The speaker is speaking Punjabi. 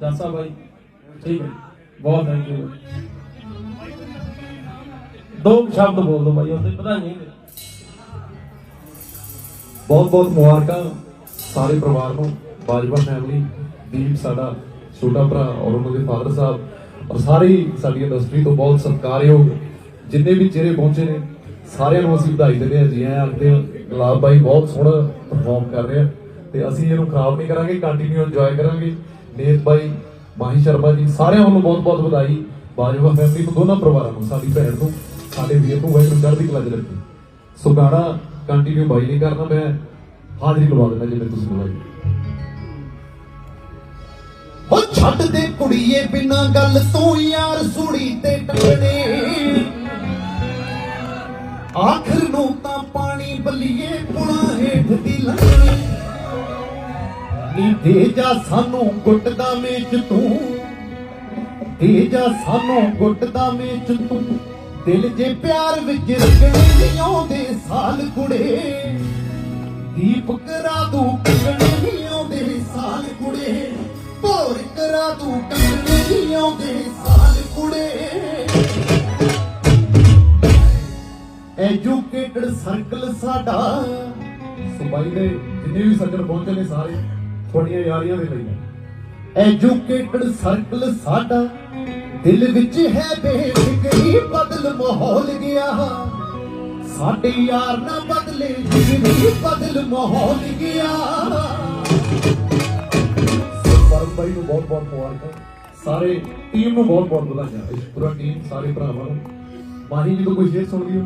ਜੱਸਾ ਬਾਈ। ਠੀਕ ਹੈ ਬਹੁਤ ਥੈਂਕ ਯੂ ਦੋ ਸ਼ਬਦ ਬੋਲ ਦੋ ਬਾਈ ਉਹਦੇ ਵਧਾਈਆਂ ਹੀ ਬਹੁਤ ਬਹੁਤ ਮੁਬਾਰਕਾਂ ਸਾਰੇ ਪਰਿਵਾਰ ਨੂੰ, ਬਾਜਵਾ ਫੈਮਿਲੀ ਦੀਪ ਸਾਡਾ ਛੋਟਾ ਭਰਾ ਔਰ ਉਹਨਾਂ ਦੇ ਫਾਦਰ ਸਾਹਿਬ ਔਰ ਸਾਰੀ ਸਾਡੀ ਇੰਡਸਟਰੀ ਤੋਂ ਬਹੁਤ ਸਤਿਕਾਰਯੋਗ, ਜਿੰਨੇ ਵੀ ਚਿਹਰੇ ਪਹੁੰਚੇ ਨੇ, ਸਾਰਿਆਂ ਨੂੰ ਅਸੀਂ ਵਧਾਈ ਦਿੰਦੇ ਹਾਂ, ਜੀ ਐਂ ਆਖਦੇ ਹਾਂ, ਗੁਲਾਬ ਬਾਈ ਬਹੁਤ ਸੋਹਣਾ ਪਰਫਾਰਮ ਕਰ ਰਿਹਾ। ਤੇ ਅਸੀਂ ਇਹਨੂੰ ਖਰਾਬ ਨਹੀਂ ਕਰਾਂਗੇ ਕੰਟੀਨਿਊ ਇੰਜੋਏ ਕਰਾਂਗੇ। ਨੇਤ ਬਾਈ, ਮਾਹੀ ਸ਼ਰਮਾ ਜੀ, ਸਾਰਿਆਂ ਵੱਲੋਂ ਬਹੁਤ ਬਹੁਤ ਵਧਾਈ। ਬਾਜਵਾ ਫੈਮਿਲੀ ਨੂੰ ਦੋਨਾਂ ਪਰਿਵਾਰਾਂ ਨੂੰ, ਸਾਡੀ ਭੈਣ ਨੂੰ, ਸਾਡੇ ਵੀਰ ਨੂੰ ਵਾਹਿਗੁਰੂ ਚੜ੍ਹਦੀ ਕਲਾ ਚ ਰੱਖੇ। ਸੋ ਗਾਣਾ ਕੰਟੀਨਿਊ ਬਾਈ ਨਹੀਂ ਕਰਨਾ, ਮੈਂ ਹਾਜ਼ਰੀ ਲਵਾ ਦੇਣਾ ਜਿਵੇਂ ਤੁਸੀਂ ਲਵਾਈ ਉਹ ਛੱਡ ਦੇ ਕੁੜੀਏ ਬਿਨਾ ਗੱਲ ਤੂੰ ਯਾਰ ਸੁਣੀ ਤੇ ਟੰਗਣੇ ਆਖਰ ਨੂੰ ਤਾਂ ਪਾਣੀ ਬੱਲੀਏ ਪੁਣਾ ਹੇਠ ਦੀ ਲੰਘਣੀ ਨੀ ਦੇ ਜਾ ਸਾਨੂੰ ਗੁੱਟ ਦਾ ਮੇਚ ਤੂੰ। ਦੇ ਜਾ ਸਾਨੂੰ ਗੁੱਟ ਦਾ ਮੇਚ ਤੂੰ। ਦਿਲ ਜੇ ਪਿਆਰ ਵਿੱਚ ਰਗਣੇ ਨਹੀਂ ਆਉਂਦੇ ਸਾਲ ਕੁੜੇ। ਦੀਪ ਕਰਾ ਦੂ ਕੰਗਣੇ ਨਹੀਂ ਆਉਂਦੇ ਸਾਲ ਕੁੜੇ। ਭੋਰ ਕਰਾ ਦੂ ਕੰਗਣੇ ਨਹੀਂ ਆਉਂਦੇ ਸਾਲ ਕੁੜੇ। ਐਜੂਕੇਟਡ ਸਰਕਲ ਸਾਡਾ। ਸੋ ਦੇ ਜਿੰਨੇ ਵੀ ਸੱਜਣ ਪਹੁੰਚੇ ਨੇ ਸਾਰੇ। ਤੁਹਾਡੀਆਂ ਯਾਰੀਆਂ ਦੇ ਲਈ ਐਜੂਕੇਟਡ ਸਰਕਲ ਸਾਡਾ ਦਿਲ ਵਿੱਚ ਹੈ ਬੇਫਿਕਰੀ ਬਦਲ ਮਾਹੌਲ ਗਿਆ। ਸਾਡੇ ਯਾਰ ਨਾ ਬਦਲੇ ਜਿਗਰੀ ਬਦਲ ਮਾਹੌਲ ਗਿਆ। ਸੋ ਪਰਮ ਬਾਈ ਨੂੰ ਬਹੁਤ ਬਹੁਤ ਮੁਬਾਰਕਾਂ। ਸਾਰੇ ਟੀਮ ਨੂੰ ਬਹੁਤ ਬਹੁਤ ਵਧਾਈਆਂ। ਇਸ ਪੂਰਾ ਟੀਮ ਸਾਰੇ ਭਰਾਵਾਂ ਨੂੰ। ਮਾਹੀ ਜੀ ਤੋਂ ਕੋਈ ਸ਼ੇਰ ਸੁਣ ਲਿਓ